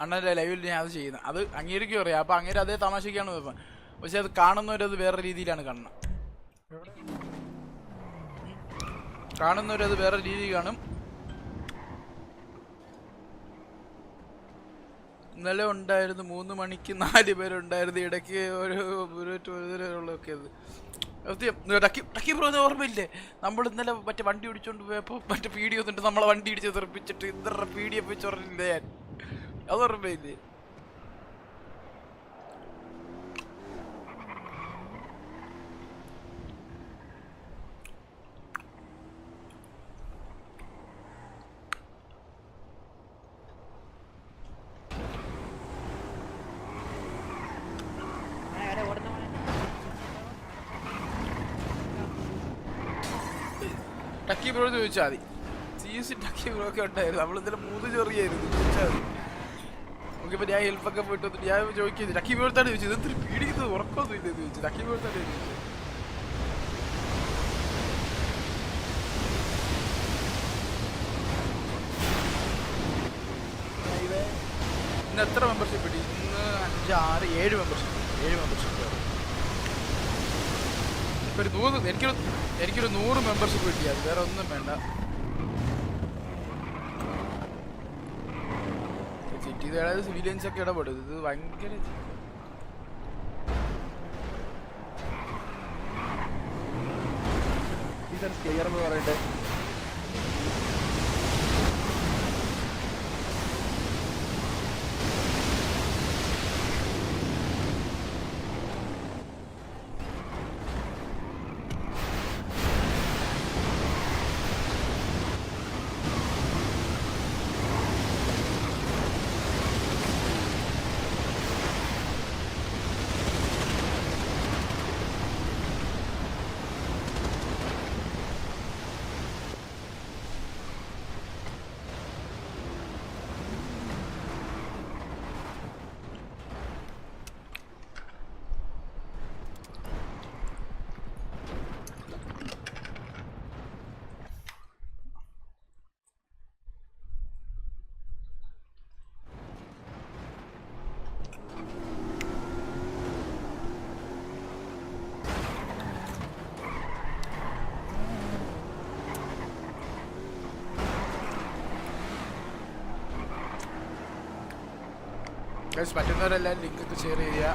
അണ്ണന്റെ ലൈവിൽ ഞാൻ അത് ചെയ്യുന്നത്. അത് അങ്ങേരിക്കും അറിയാം. അപ്പോൾ അങ്ങേര് അതേ തമാശയ്ക്കാണ് വെപ്പം പക്ഷെ അത് കാണുന്നവരത് വേറെ രീതിയിലാണ് കാണുന്നത്. കാണുന്നവരത് വേറെ രീതി കാണും. ഇന്നലെ ഉണ്ടായിരുന്നു മൂന്ന് മണിക്ക് നാല് പേരുണ്ടായിരുന്നു. ഇടയ്ക്ക് ഒരു ഒക്കെ ടക്കി എന്ന് ഓർമ്മയില്ലേ? നമ്മൾ ഇന്നലെ മറ്റേ വണ്ടി ഓടിച്ചോണ്ട് പോയപ്പോൾ മറ്റേ പീഡിയോ വന്നിട്ട് നമ്മളെ വണ്ടി ഇടിച്ച് തെറിപ്പിച്ചിട്ട് ഇത്ര പീഡിയെ പോയി ഞാൻ. അത് beni. ടക്കി ബ്രോ ചോദിച്ചാൽ മതി. സി എസ് ടക്കി ബ്രോ ഒക്കെ ഉണ്ടായിരുന്നു. നമ്മൾ ഇന്നലെ മൂന്ന് ചെറിയായിരുന്നു ചോദിച്ചാൽ മതി. നമുക്കിപ്പോൾ ഞാൻ ഹെൽപ്പൊക്കെ പോയിട്ട് വന്നിട്ട് ഞാൻ ചോദിക്കുന്നത് ലക്കി വീഴ്ത്താണ് ചോദിച്ചത്. ഇതൊത്തിരി പീഡിക്കുന്നത് ഉറക്കമൊന്നും ഇല്ലെന്ന് ചോദിച്ചു. ലക്കി വീഴ്ത്താണ് ഇന്ന് എത്ര മെമ്പർഷിപ്പ് കിട്ടി? ഇന്ന് അഞ്ച് ആറ് ഏഴ് മെമ്പർഷിപ്പ് ഏഴ് മെമ്പർഷിപ്പ് ഒരു നൂറ് എനിക്കൊരു എനിക്കൊരു നൂറ് മെമ്പർഷിപ്പ് കിട്ടി. അത് വേറെ ഒന്നും വേണ്ട. സിറ്റി അതായത് സിവിലിയൻസ് ഒക്കെ ഇടപെടും. ഇത് ഭയങ്കര സീസൺ സ്കെയർ എന്ന് പറയട്ടെ പറ്റുന്നവരെല്ലാം ലിങ്ക് ഷെയർ ചെയ്യുക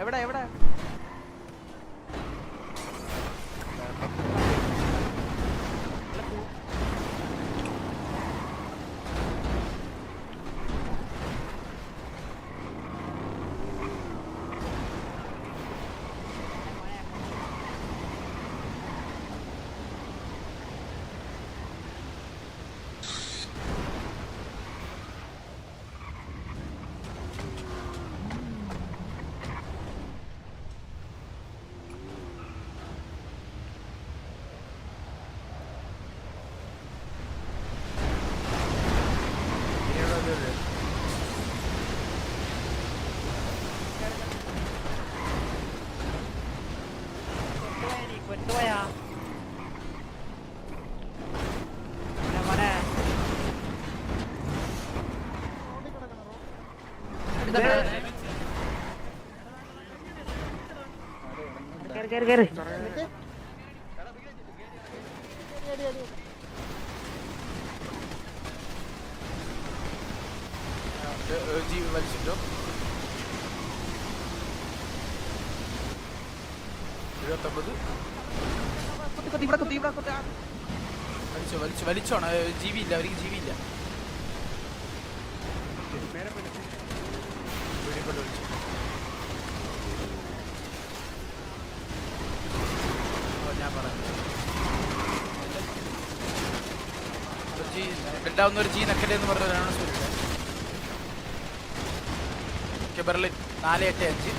എവിടെ എവിടെ കൊണ്ടുപോയാ മോനെ കേറി കേറി. വലിച്ചിട്ടോ ഇരുപത്തൊമ്പത്. വലിച്ചോ വലിച്ചു വലിച്ചോണം? ജീവി ഇല്ല അവർക്ക് ജീവി ഡെൽഡാവുന്ന ഒരു ജി നക്കലെ എന്ന് പറഞ്ഞ ഒരാളാണ് സുരക്ഷ ഓക്കെ നാല് എട്ട് അഞ്ച്.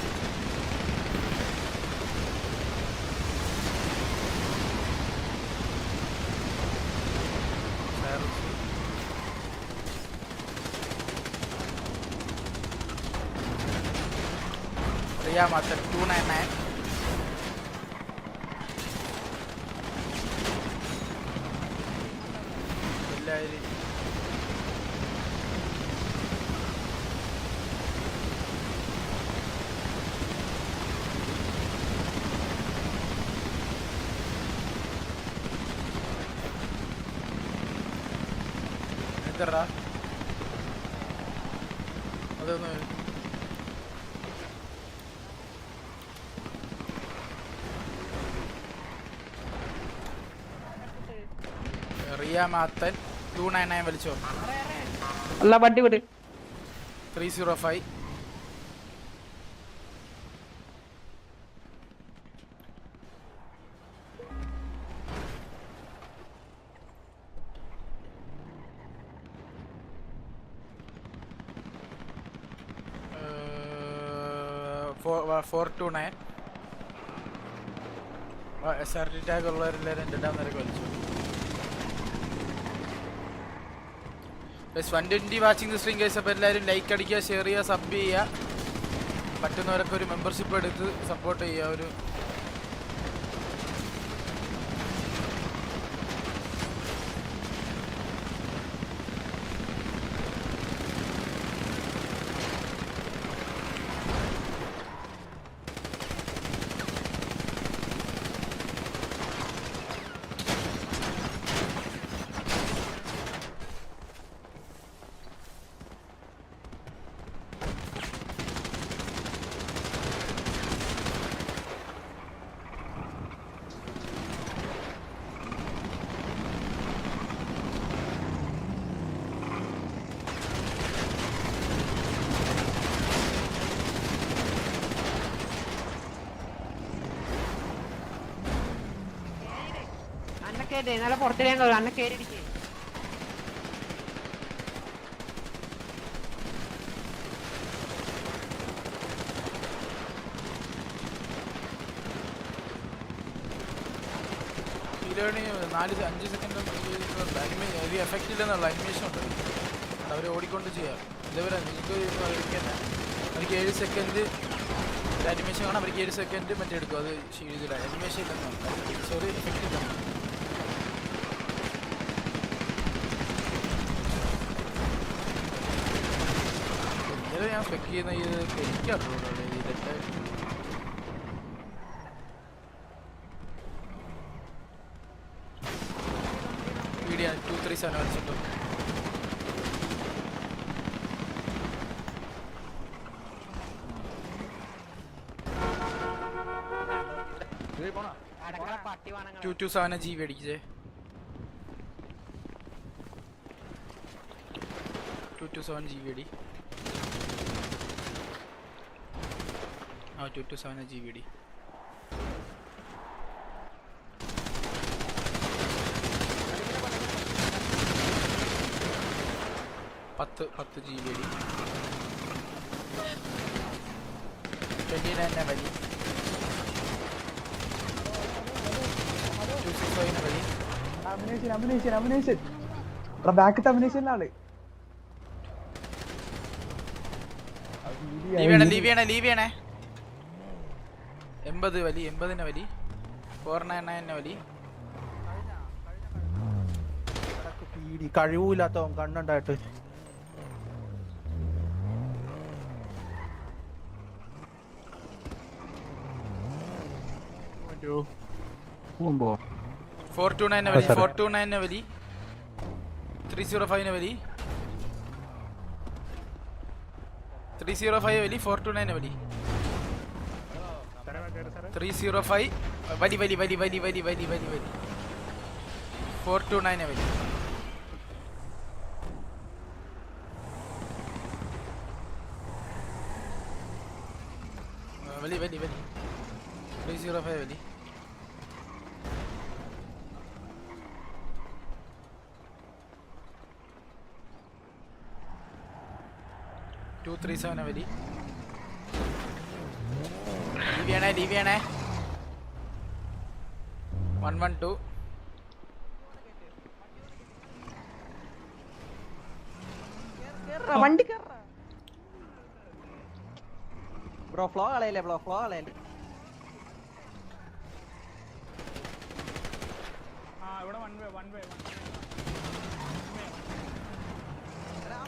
Riya Mathan nine nine. എല്ലാവരും എന്തറാ അതൊന്ന് Riya Mathan two nine nine വലിച്ചോ. അല്ല വണ്ടി വിട്. Three zero five four two nine S R T tag ഉള്ളവരെല്ലാവരും രണ്ടാം നിരക്ക് വലിച്ചു. One twenty watching stream case അപ്പോൾ എല്ലാവരും ലൈക്ക് അടിക്കുക ഷെയർ ചെയ്യുക സബ് ചെയ്യുക. പറ്റുന്നവരൊക്കെ ഒരു മെമ്പർഷിപ്പ് എടുത്ത് സപ്പോർട്ട് ചെയ്യുക ഒരു അന്ന കേട്ടേ നല്ല പുറത്തിടാൻ കഴിയും അന്ന ഇതിലാണ് നാല് അഞ്ച് സെക്കൻഡ് ഒരു എഫക്റ്റ് ഇല്ലെന്നുള്ള അനിമേഷൻ ഉണ്ട് അവർ ഓടിക്കൊണ്ട് ചെയ്യാം. ഇതേപോലെ നിങ്ങൾക്ക് കളിക്കാൻ അവർക്ക് ഏഴ് സെക്കൻഡ് അനിമേഷൻ കാണാം അവർക്ക് ഏഴ് സെക്കൻഡ് മറ്റേ എടുക്കും. അത് ഇതില്ല അനിമേഷൻ ഇല്ലെന്നാണ് സോറി എഫക്റ്റ് ഇല്ല ചെക്ക് ചെയ്യുന്ന ഇത് എനിക്കറിയില്ല ഇതിന്റെ ടു ത്രീ സെവൻ അടിച്ചിട്ടുണ്ട്. ടു ടു സെവനെ ജി അടിക്കേ ടു ടു സെവൻ ജി ആ two two seven G B D പത്ത് പത്ത് G B D twenty nine വഴി. ടു ലീവ് ചെയ്യണേ ലീവ് ചെയ്യണേ. എൺപത് വലി എൺപതിന് വലി ഫോർ നയൻ നയന്റെ വലി കഴിവില്ലാത്തവൻ കണ്ണുണ്ടായിട്ട്. ഫോർ ടു നയന്റെ വലി ഫോർ ടു നയന്റെ വലി ത്രീ സീറോ ഫൈവിന് വലി. ത്രീ സീറോ ഫൈവ് വലി ഫോർ ടു നയന്റെ വലി. ത്രീ സീറോ ഫൈവ് വലി വലി വലി വലി വലി വലി വലി വലി ഫോർ ടു നയൻ വലി വലി വലി വലി ത്രീ സീറോ ഫൈവ് വലി ടു ത്രീ സെവൻ വലി ദിവ്യാണേ ആണേ വൺ വൺ ടു വണ്ടി ബ്രോ ഫ്ലോ കളയല്ലേ ബ്രോ ഫ്ലോ കളയല്ലേ.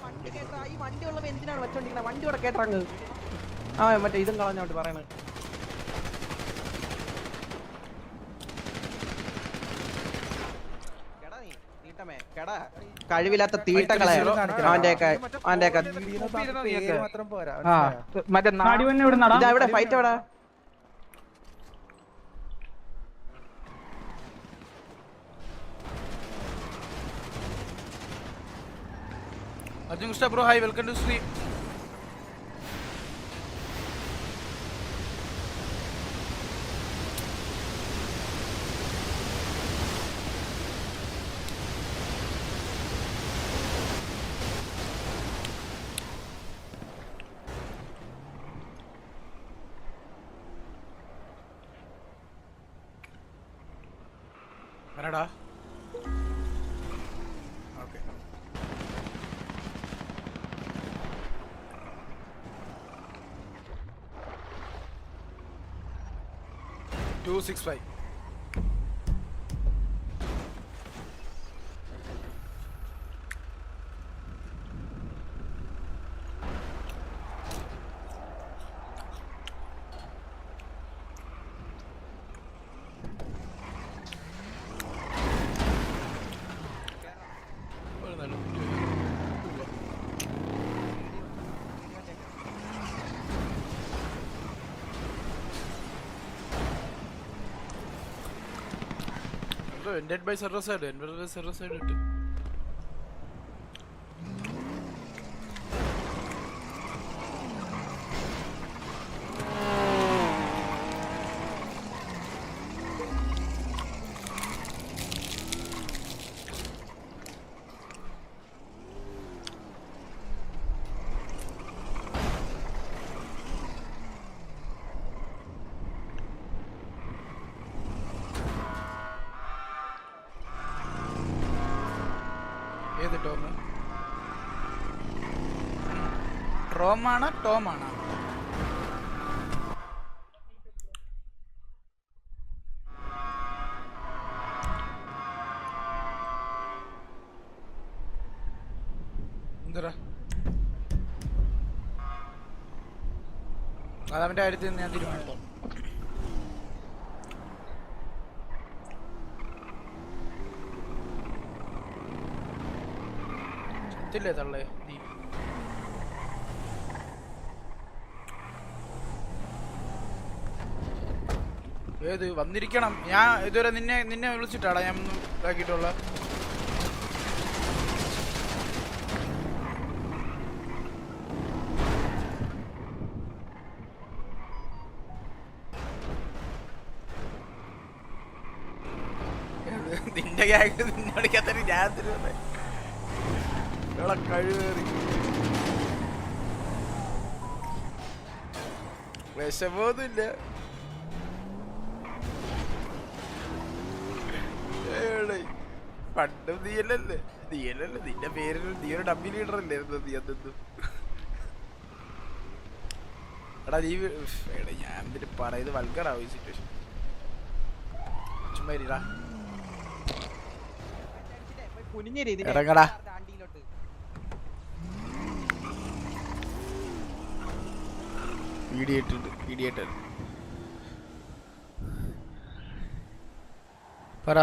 വണ്ടി കേട്ടാ. ഈ വണ്ടി ഉള്ളവ എന്തിനാണ് വെച്ചോണ്ടിരിക്കുന്നത് വണ്ടി ഇവിടെ കേട്ടറങ്ങ് ആ മറ്റേ ഇതും കളഞ്ഞോട്ട് പറയണത് കഴിവില്ലാത്ത തീട്ടങ്ങളെ അവന്റെയൊക്കെ അവന്റെയൊക്കെ? മറ്റേ ഇവിടെ ഫൈറ്റ് എവിടെ? Arjun Krishna bro hi welcome to stream വരടാ okay. Two six five എന്റെ ബൈ സെർവർ സൈഡ് എന്റെ സെർവർ ഇട്ട്. ടോം റോമാണ് ടോമാണ്. അതവന്റെ കാര്യത്തിൽ ഞാൻ തീരുമാനിക്കാം ചത്തില്ലേ തള്ളേ? നീ ഏത്? വന്നിരിക്കണം. ഞാൻ ഇതുവരെ നിന്നെ നിന്നെ വിളിച്ചിട്ടാടാ ഞാൻ ഇതാക്കിയിട്ടുള്ള? നിന്റെ ഗ്യാഗ് നിന്നെ വിളിക്കാത്ത ഞാൻ തരുവല്ലേ ഇള കഴിവേറി വിഷമൊന്നുമില്ല. പണ്ടും നീയല്ലല്ലേ? നീയല്ലല്ലേ? നിന്റെ പേരിൽ നീ ഒരു ഡമ്മി ലീഡർ അല്ലേ നീ അന്നും എടാ നീ എടാ ഞാൻ എന്തിട്ട് പറയുന്നത് വൽഗറാവും ഈ സിറ്റുവേഷൻ ചുമ്മാ ഇരിടാ. കുനിഞ്ഞ രീതിയിൽ ഇറങ്ങടാ. വീഡിയോ പറ.